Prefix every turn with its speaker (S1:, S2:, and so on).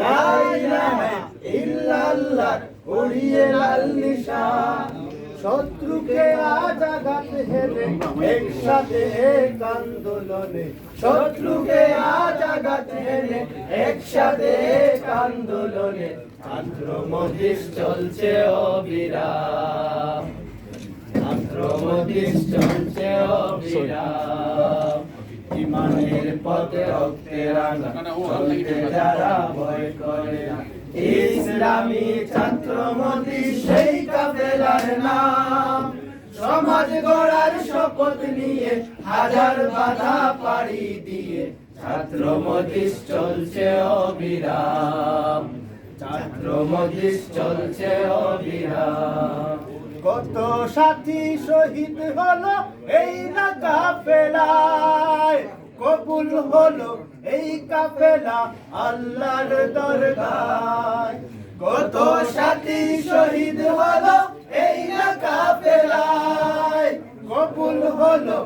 S1: লা ইলাহা ইল্লাল্লাহ লাল নিশান শত্রুকে আজ আঘাত হেলে একসাথে এক আন্দোলনে। শত্রুকে আজ আঘাত হেলে একসাথে এক আন্দোলনে। মজিস চলছে অবিরাম। মজিস চলছে অবিরাম। ইমানের পথে রক্তে রাঙা চলতে যারা ভয় করে। ইসলামী ছাত্র সেই কাফেলার নাম। সমাজ গড়ার শপথ নিয়ে হাজার বাধা পাড়ি দিয়ে ছাত্র মতিস চলছে অবিরাম। ছাত্র মতিস চলছে অবিরাম। কত সাথী শহীদ হলো এই না কাফেলায় কবুল হলো এই কাফেলা আল্লাহর দরগায়। কত সাথী শহীদ হলো এই কাফেলায়। কবুল হলো